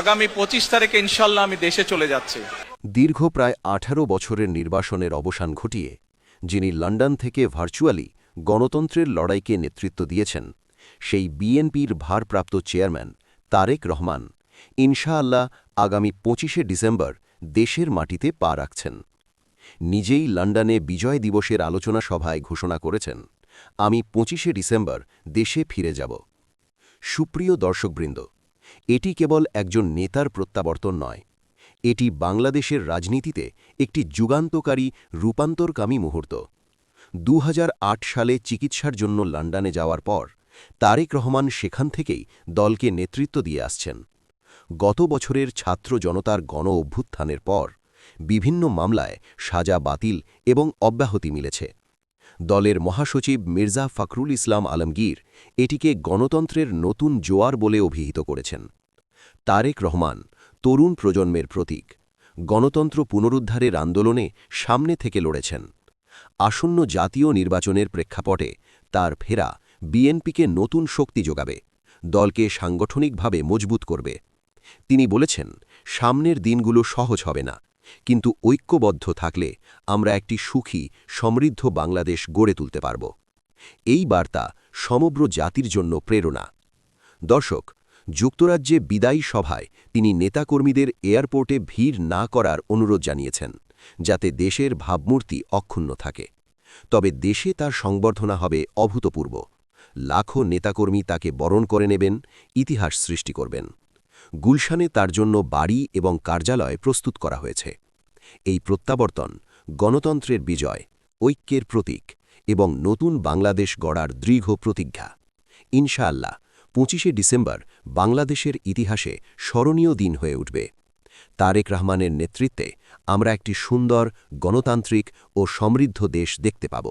আগামী পঁচিশ তারিখে ইনশাল্লাহ আমি দেশে চলে যাচ্ছি। দীর্ঘ প্রায় আঠারো বছরের নির্বাসনের অবসান ঘটিয়ে, যিনি লন্ডন থেকে ভার্চুয়ালি গণতন্ত্রের লড়াইকে নেতৃত্ব দিয়েছেন, সেই বিএনপির ভারপ্রাপ্ত চেয়ারম্যান তারেক রহমান ইনশাআল্লাহ আগামী পঁচিশে ডিসেম্বর দেশের মাটিতে পা রাখছেন। নিজেই লন্ডনে বিজয় দিবসের আলোচনা সভায় ঘোষণা করেছেন, আমি পঁচিশে ডিসেম্বর দেশে ফিরে যাব। সুপ্রিয় দর্শকবৃন্দ এটি কেবল একজন নেতার প্রত্যাবর্তন নয়। এটি বাংলাদেশের রাজনীতিতে একটি যুগান্তকারী, রূপান্তরকামী মুহূর্ত। দু হাজার আট সালে চিকিৎসার জন্য লন্ডনে যাওয়ার পর তারেক রহমান সেখান থেকেই দলকে নেতৃত্ব দিয়ে আসছেন। গত বছরের ছাত্র জনতার গণ অভ্যুত্থানের পর বিভিন্ন মামলায় সাজা বাতিল এবং অব্যাহতি মিলেছে। দলের মহাসচিব মির্জা ফখরুল ইসলাম আলমগীর এটিকে গণতন্ত্রের নতুন জোয়ার বলে অভিহিত করেছেন। তারেক রহমান, তরুণ প্রজন্মের প্রতীক, গণতন্ত্র পুনরুদ্ধারের আন্দোলনে সামনে থেকে লড়েছেন। আসন্ন জাতীয় নির্বাচনের প্রেক্ষাপটে তার ফেরা বিএনপিকে নতুন শক্তি যোগাবে, দলকে সাংগঠনিকভাবে মজবুত করবে। তিনি বলেছেন, সামনের দিনগুলো সহজ হবে না। কিন্তু ঐক্যবদ্ধ থাকলে আমরা একটি সুখী, সমৃদ্ধ বাংলাদেশ গড়ে তুলতে পারব। এই বার্তা সমগ্র জাতির জন্য প্রেরণা। দর্শক, যুক্তরাজ্যে বিদায়ী সভায় তিনি নেতাকর্মীদের এয়ারপোর্টে ভিড় না করার অনুরোধ জানিয়েছেন, যাতে দেশের ভাবমূর্তি অক্ষুণ্ণ থাকে। তবে দেশে তার সংবর্ধনা হবে অভূতপূর্ব। লাখো নেতাকর্মী তাকে বরণ করে নেবেন, ইতিহাস সৃষ্টি করবেন। গুলশানে তার জন্য বাড়ি এবং কার্যালয় প্রস্তুত করা হয়েছে। এই প্রত্যাবর্তন গণতন্ত্রের বিজয়, ঐক্যের প্রতীক এবং নতুন বাংলাদেশ গড়ার দৃঢ় প্রতিজ্ঞা। ইনশাআল্লাহ পঁচিশে ডিসেম্বর বাংলাদেশের ইতিহাসে স্মরণীয় দিন হয়ে উঠবে। তারেক রহমানের নেতৃত্বে আমরা একটি সুন্দর গণতান্ত্রিক ও সমৃদ্ধ দেশ দেখতে পাব।